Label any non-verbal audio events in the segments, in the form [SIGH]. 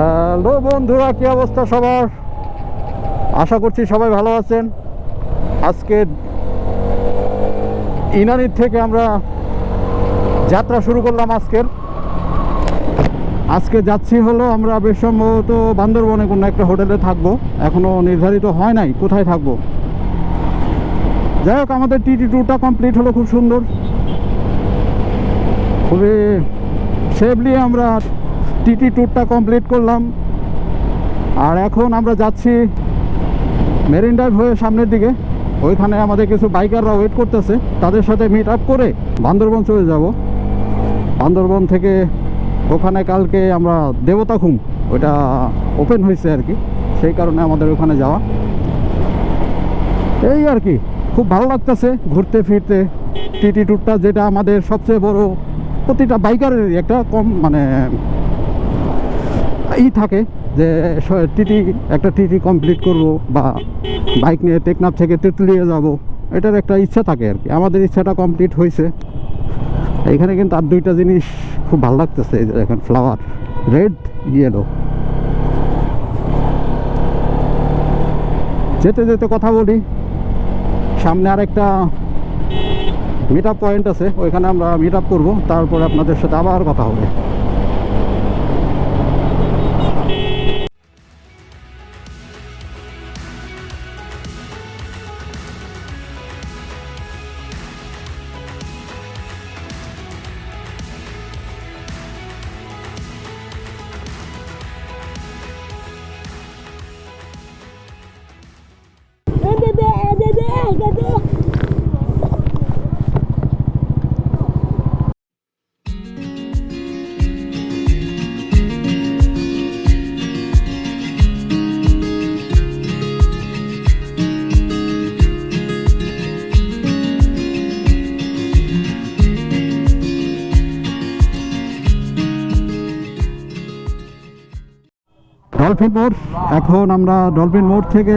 Hello বন্ধুরা, কি অবস্থা সবার? আশা করছি সবাই ভালো আছেন। আজকে ইনানির থেকে আমরা যাত্রা শুরু করলাম আজকের। আজকে যাচ্ছি হলো আমরা বেশ সম্ভবত বান্দরবনে, কোনো একটা হোটেলে থাকব। এখনও নির্ধারিত হয় নাই কোথায় থাকব। যাই হোক, আমাদের টিটি ট্যুরটা কমপ্লিট হলো, খুব সুন্দর। খুবই সেফলি আমরা টিটি ট্যুরটা কমপ্লিট করলাম। আর এখন আমরা যাচ্ছি মেরিন ড্রাইভ হয়ে সামনের দিকে। ওইখানে আমাদের কিছু বাইকাররা ওয়েট করতেছে। তাদের সাথে মিট আপ করে বান্দরবন চলে যাব। বান্দরবন থেকে ওখানে কালকে আমরা দেবতা দেবতাখুম, ওইটা ওপেন হয়েছে আর কি। সেই কারণে আমাদের ওখানে যাওয়া। এই আর কি, খুব ভালো লাগতেছে ঘুরতে ফিরতে। টিটি ট্যুরটা যেটা আমাদের সবচেয়ে বড় প্রতিটা বাইকারেরই একটা কম মানে ই থাকে যে টিটি একটা টিটি কমপ্লিট করব বা বাইক নিয়ে টেকনাফ থেকে তেঁতুলিয়ে যাব। এটার একটা ইচ্ছা থাকে আর কি। আমাদের ইচ্ছাটা কমপ্লিট হয়েছে এখানে কিন্তু আর দুইটা জিনিস খুব ভালো লাগতেছে, এই যে দেখেন ফ্লাওয়ার রেড ইয়েলো যেতে যেতে কথা বলি। সামনে আরেকটা মিট আপ পয়েন্ট আছে, ওইখানে আমরা মিট আপ করব। তারপরে আপনাদের সাথে আবার কথা হবে। ডলফিন মোড় এখন আমরা ডলফিন মোড় থেকে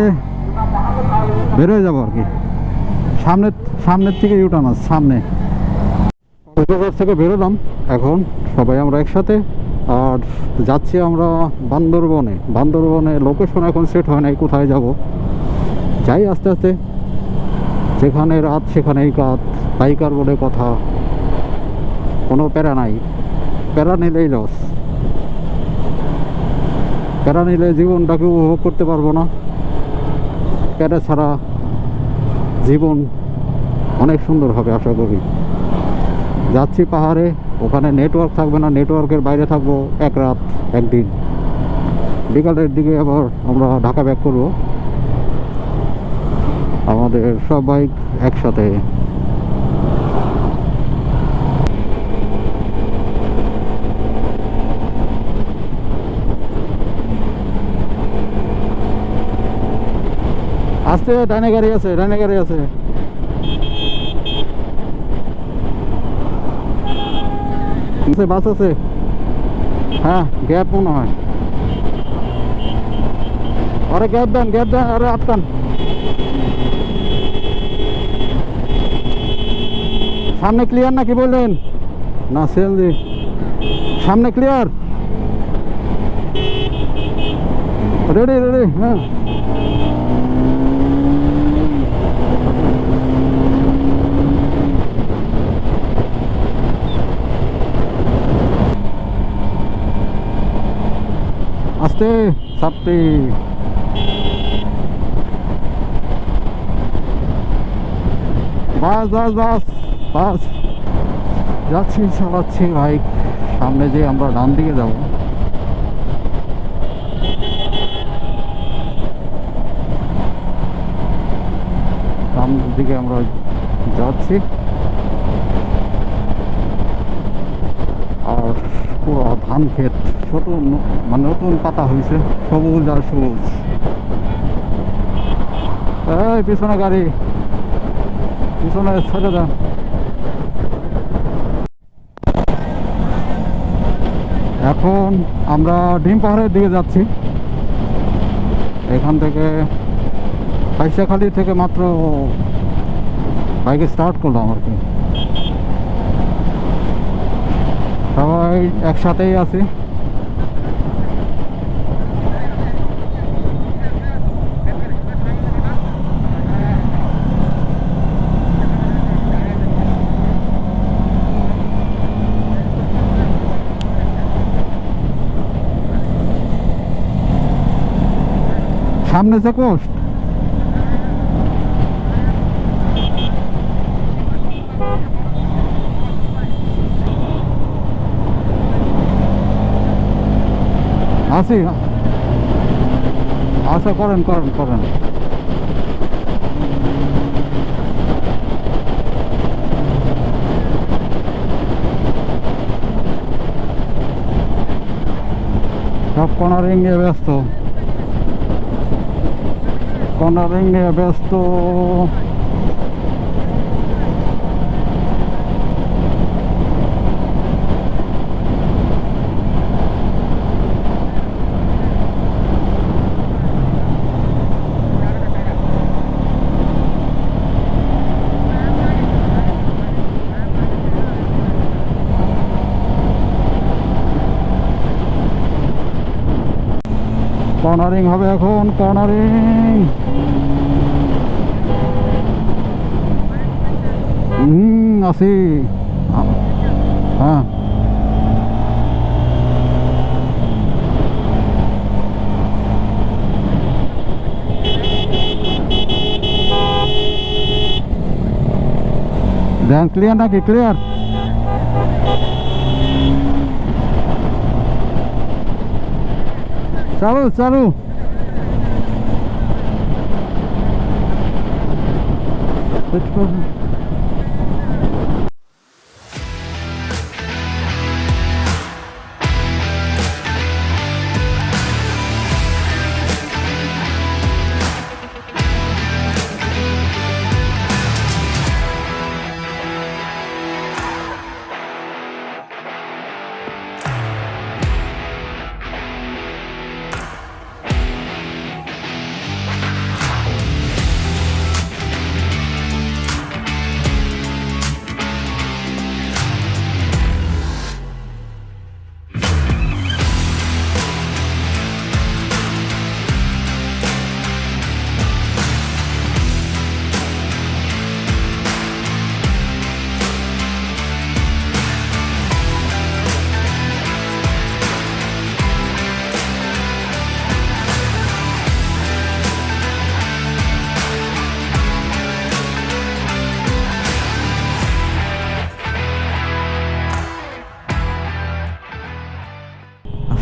বেরোয় যাব আর কি। সামনের সামনের থেকে ইউটার্ন আছে, সামনে। কক্সবাজার থেকে বেরোলাম। এখন সবাই আমরা একসাথে। আর যাচ্ছি আমরা বান্দরবনে। বান্দরবনে লোকেশন এখন সেট হয় নাই, কোথায় যাব? যাই আস্তে আস্তে। যেখানে রাত, সেখানেই কাত। বাইকার বলে কথা। কোনো প্যারা নাই। প্যারা নিলেই লস প্যারা নিলে জীবনটাকে উপভোগ করতে পারব না? প্যারা ছাড়া জীবন অনেক সুন্দর হবে আশা করি। যাচ্ছি পাহাড়ে, ওখানে নেটওয়ার্ক থাকবে না নেটওয়ার্কের বাইরে থাকব এক রাত, একদিন। বিকালের দিকে আবার আমরা ঢাকা ব্যাক করব। আমাদের সব বাইক একসাথে আসতে ডাইনে গাড়ি আছে ডাইনে গাড়ি আছে। বাস আছে। হ্যাঁ গ্যাপ মনে হয়। আরে গ্যাপ দেন গ্যাপ দেন, আরে আটকান। সামনে ক্লিয়ার নাকি বললেন? না সিএনজি সামনে ক্লিয়ার রেডি রেডি হ্যাঁ। আস্তে সাপটি বাস বাস বাস বাস। যাচ্ছি, চালাচ্ছি বাইক সামনে যে আমরা ডান দিকে যাব। ডান দিকে আমরা যাচ্ছি আর পুরো ধান ক্ষেত, ছোট মানে নতুন পাতা হয়েছে সবুজ আর সবুজ। এই, পিছনে গাড়ি। পিছনে ছেড়ে দেন। এখন আমরা ডিম পাহাড়ের দিকে যাচ্ছি। এখান থেকে পাইসাখালি থেকে মাত্র বাইকে স্টার্ট করলাম আর কি। সবাই একসাথেই আছি। সামনে যে কোস্ট আছি আচ্ছা করেন করেন করেন। সব কর্নারিং নিয়ে ব্যস্ত। কর্নারিং নিয়ে ব্যস্ত। কর্নারিং হবে এখন কর্নারিং। হুম আছি আ- হ্যাঁ। দেন ক্লিয়ার নাকি? ক্লিয়ার চালু চালু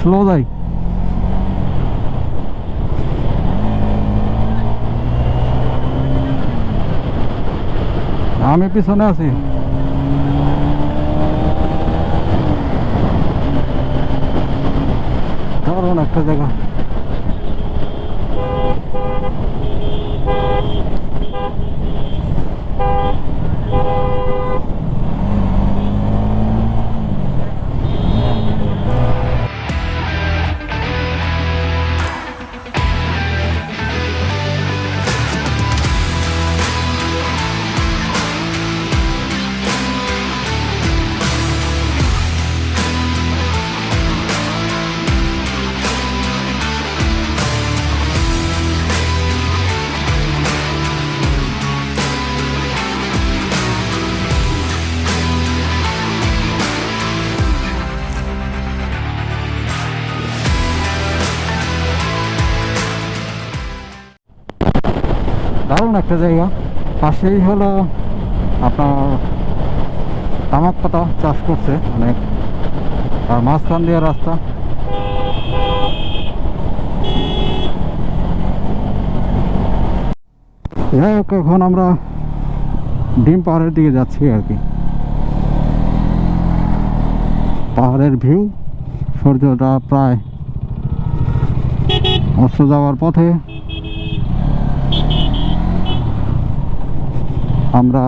স্লো যাই আমি পিছনে আছি। দারুণ একটা জায়গা। দারুণ একটা জায়গা। পাশেই হলো আপনার তামাক পাতা চাষ করছে অনেক। আর মাঝখান দিয়ে রাস্তা। যাই হোক, এখন আমরা ডিম পাহাড়ের দিকে যাচ্ছি আর কি। পাহাড়ের ভিউ, সূর্যটা প্রায় অস্ত যাওয়ার পথে। আমরা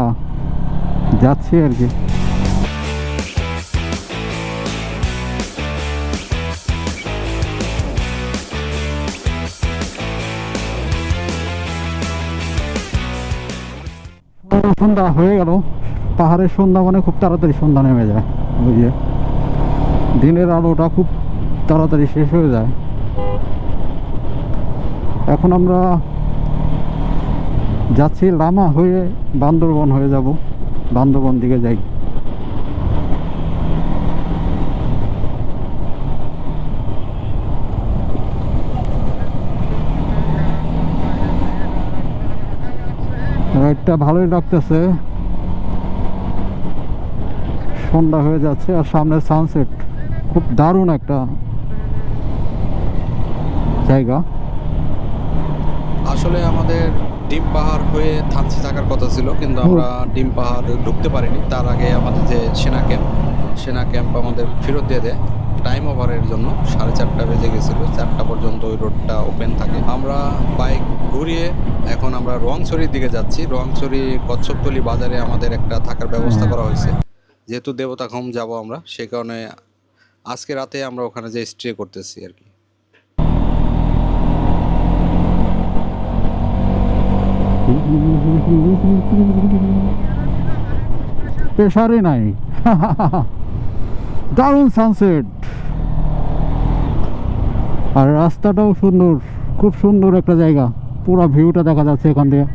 যাচ্ছি আর কি। সন্ধ্যা হয়ে গেল। পাহাড়ের সন্ধ্যা মানে খুব তাড়াতাড়ি সন্ধ্যা নেমে যায় বুঝিয়ে দিনের আলোটা খুব তাড়াতাড়ি শেষ হয়ে যায়। এখন আমরা যাচ্ছি, লামা হয়ে বান্দরবন হয়ে যাব। বান্দরবন দিকে যাই। রাইডটা ভালোই লাগতেছে। সন্ধ্যা হয়ে যাচ্ছে আর সামনে সানসেট খুব দারুণ একটা জায়গা। আসলে আমাদের ডিম পাহাড় হয়ে থানচি থাকার কথা ছিল কিন্তু আমরা ডিম পাহাড় ঢুকতে পারিনি। তার আগে আমাদের যে সেনা ক্যাম্প সেনা ক্যাম্প আমাদের ফেরত দিয়ে দেয় টাইম ওভারের জন্য সাড়ে চারটা বেজে গেছিল চারটা পর্যন্ত ওই রোডটা ওপেন থাকে। আমরা বাইক ঘুরিয়ে এখন আমরা রোয়াংছড়ির দিকে যাচ্ছি। রোয়াংছড়ি কচ্ছপতলি বাজারে আমাদের একটা থাকার ব্যবস্থা করা হয়েছে। যেহেতু দেবতা দেবতাখম যাব আমরা সে কারণে আজকে রাতে আমরা ওখানে যে স্টে করতেছি আর কি। প্রেশারই নাই। [LAUGHS] দারুণ সানসেট আর রাস্তাটাও সুন্দর, খুব সুন্দর একটা জায়গা। পুরো ভিউটা দেখা যাচ্ছে এখান থেকে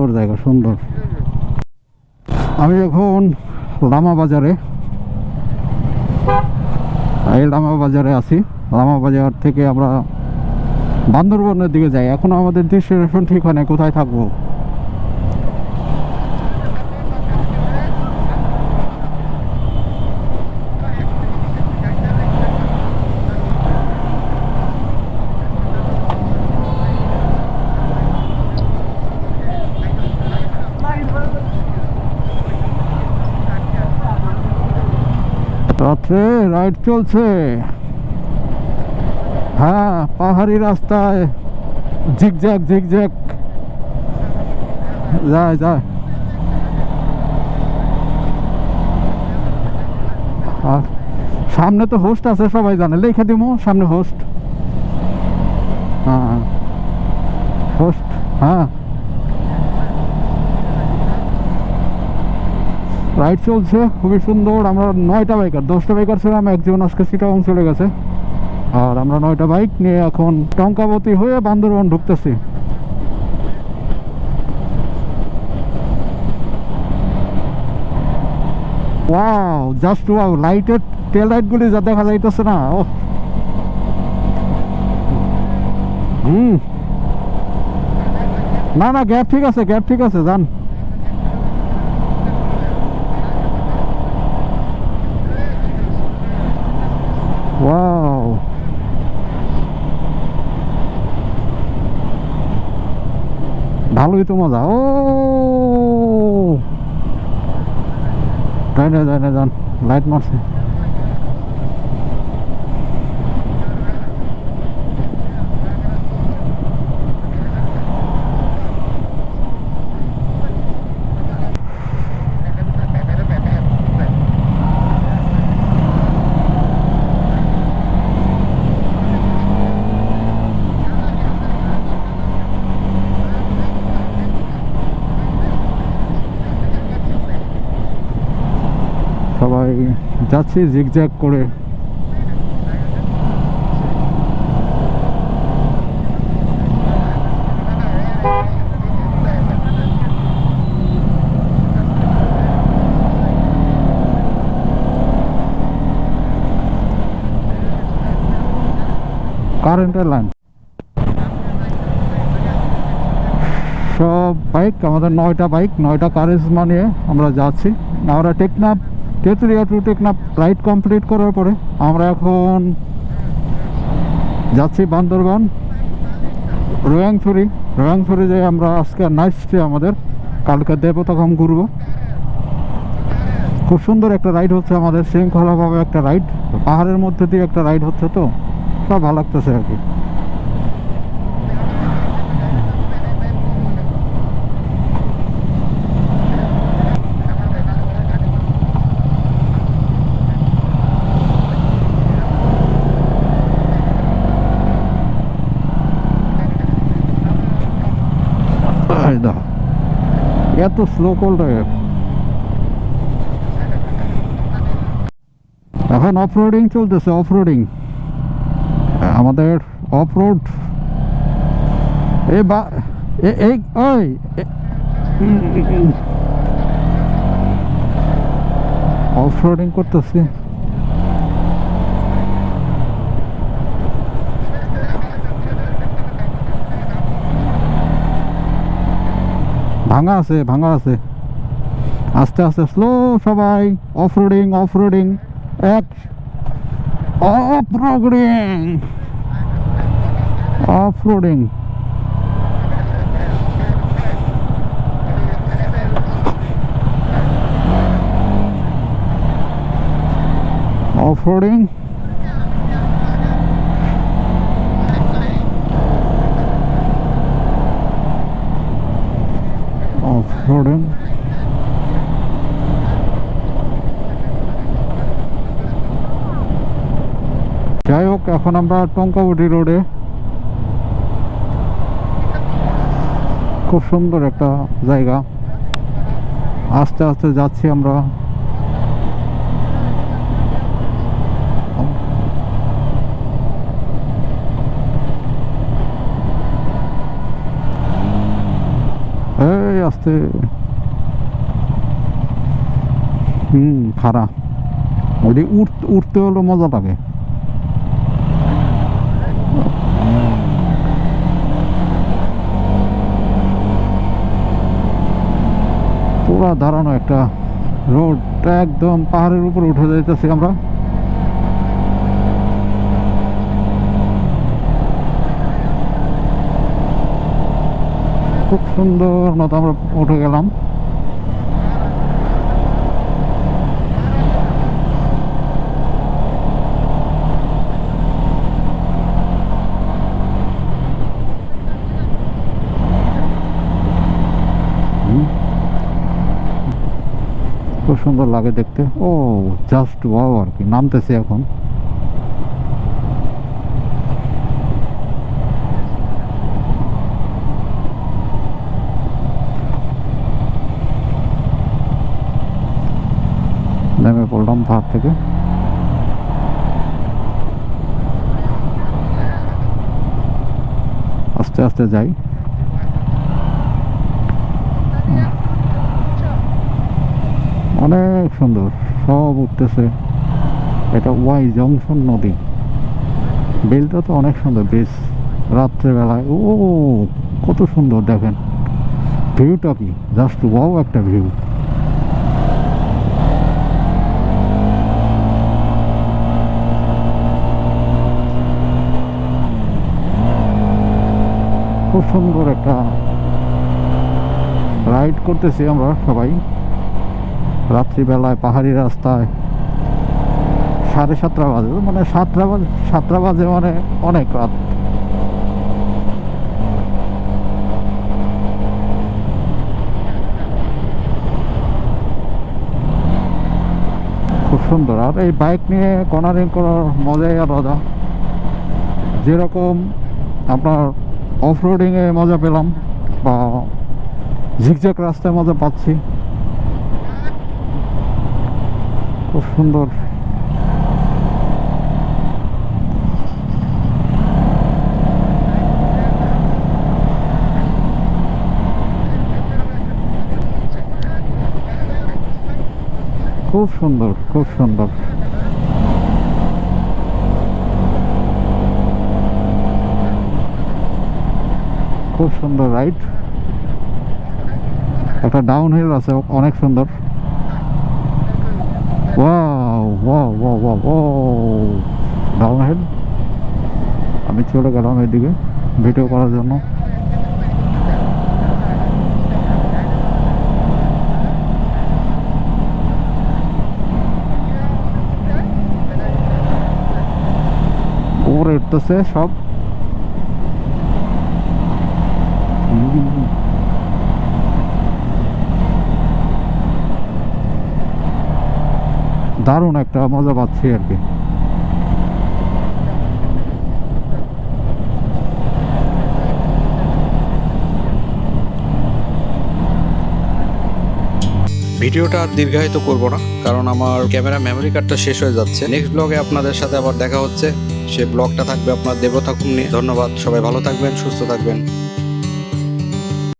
সুন্দর জায়গা, সুন্দর। আমি এখন লামা বাজারে এই লামা বাজারে আছি। লামা বাজার থেকে আমরা বান্দরবনের দিকে যাই। এখন আমাদের দৃশ্য ঠিক হয় না কোথায় থাকব? রাত্রে রাইড চলছে। হ্যাঁ পাহাড়ি রাস্তায়। ঝিকঝাক ঝিকঝাক। যায় যায়। আর সামনে তো হোস্ট আছে, সবাই জানে। লেখে দিব সামনে হোস্ট হ্যাঁ। হোস্ট হ্যাঁ। রাইড চলছে, খুবই সুন্দর। আমরা নয়টা বাইকার, দশটা বাইকার ছিলাম একজন আজকে সিটাং চলে গেছে। আর আমরা নয়টা বাইক নিয়ে এখন টঙ্কাবতী হয়ে বান্দরবন ঢুকতেছি। ওয়াও জাস্ট ওয়াও লাইটের টেল লাইটগুলি যা দেখা যাইতেছে না ও হুম। না না গ্যাপ ঠিক আছে গ্যাপ ঠিক আছে, যান ওয়াও ভালোই তো মজা। ও! যাই না যাই না যান লাইট মারছে। সবাই যাচ্ছি জিগজ্যাগ করে। কারেন্টের লাইন সব বাইক আমাদের নয়টা বাইক নয়টা কারিজমা নিয়ে আমরা যাচ্ছি। আমরা Teknaf Tetulia to Teknaf ride complete করার পরে আমরা এখন যাচ্ছি বান্দরবান, রয়াংছড়ি। রয়াংছড়ি যে আমরা আজকে নাইট আমাদের, কালকে দেবতাখাম ঘুরবো। খুব সুন্দর একটা রাইড হচ্ছে আমাদের, শৃঙ্খলাভাবে একটা রাইড পাহাড়ের মধ্যে দিয়ে একটা রাইড হচ্ছে তো, সব ভালো লাগতেছে আর কি। এত স্লো কল করলে এখন অফ রোডিং চলতেছে অফ রোডিং আমাদের অফ রোড এ বা এই ওই অফ রোডিং [LAUGHS] করতেছি। ভাঙা আছে ভাঙা আছে। আস্তে আস্তে স্লো সবাই অফ রোডিং অফ রোডিং এক off roading off roading off roading off roading যাই হোক, এখন আমরা টঙ্কাবটি রোডে। খুব সুন্দর একটা জায়গা। আস্তে আস্তে যাচ্ছি আমরা এই আস্তে হুম খারা ওইদিকে উঠতে উঠতে হলো মজা লাগে। পুরা দাঁড়ানো একটা রোডটা একদম পাহাড়ের উপরে উঠে যাইতেছি আমরা। খুব সুন্দর মতো আমরা উঠে গেলাম। খুব সুন্দর লাগে দেখতে। ও জাস্ট ওয়াও আর কি, নামতেছে এখন নেমে পড়লাম পাহাড় থেকে। আস্তে আস্তে যাই। অনেক সুন্দর, সব উঠতেছে। এটা ওয়াই জংশন নদী। বিলটা তো অনেক সুন্দর, বেশ রাত্রেবেলায়। ও, কত সুন্দর দেখেন। ভিউটা কি? জাস্ট ওয়াও একটা ভিউ। খুব সুন্দর একটা রাইড করতেছি আমরা সবাই। রাত্রিবেলায় পাহাড়ি রাস্তায় সাড়ে সাতটা বাজে মানে সাতটা বাজে সাতটা বাজে মানে অনেক রাত। খুব সুন্দর। আর এই বাইক নিয়ে কর্নারিং করার মজাই আলাদা। যেরকম আপনার অফ রোডিংয়ে মজা পেলাম বা ঝিকঝাক রাস্তায় মজা পাচ্ছি। খুব সুন্দর। খুব সুন্দর খুব সুন্দর। খুব সুন্দর রাইড একটা ডাউন হিল আছে, অনেক সুন্দর। ডাউন হিল আমি চলে গেলাম এদিকে ভিডিও করার জন্য। উপরে উঠতেছে সব হুম। দারুণ একটা মজা পাচ্ছি আর কি। ভিডিওটা আর দীর্ঘায়িত করব না, কারণ আমার ক্যামেরা মেমোরি কার্ডটা শেষ হয়ে যাচ্ছে। নেক্সট ব্লগে আপনাদের সাথে আবার দেখা হচ্ছে। সে ব্লগটা থাকবে আপনার দেবতা নিয়ে ধন্যবাদ, সবাই ভালো থাকবেন, সুস্থ থাকবেন।